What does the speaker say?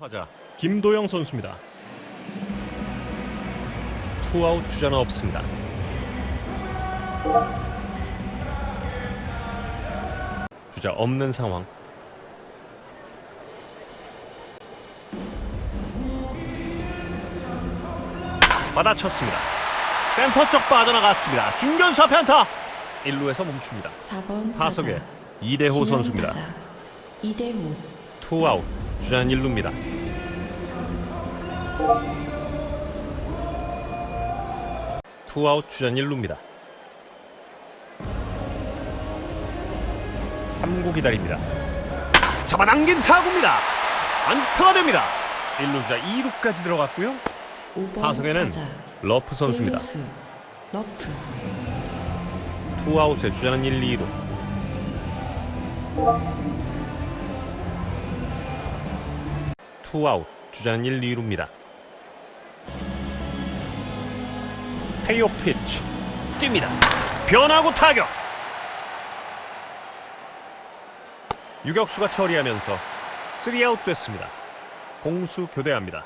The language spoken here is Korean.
타자 김도영 선수입니다. 투아웃 주자는 없습니다. 주자 없는 상황. 받아쳤습니다. 센터 쪽 빠져나갔습니다. 중견수 앞에 안타. 1루에서 멈춥니다. 4번 타석에 이대호 선수입니다. 이대호 투아웃 주자는 1루입니다. 투아웃 주자는 1루입니다. 3구 기다립니다. 잡아당긴 타구입니다. 안타가 됩니다. 1루 주자 2루까지 들어갔고요. 5번 타석에는 타자 러프 선수입니다. 1루수 러프 투아웃의 주자는 1, 2루. 투아웃 주자는 1, 2루입니다. 페이오프 피치 뜁니다. 변화구 타격. 유격수가 처리하면서 3아웃 됐습니다. 공수 교대합니다.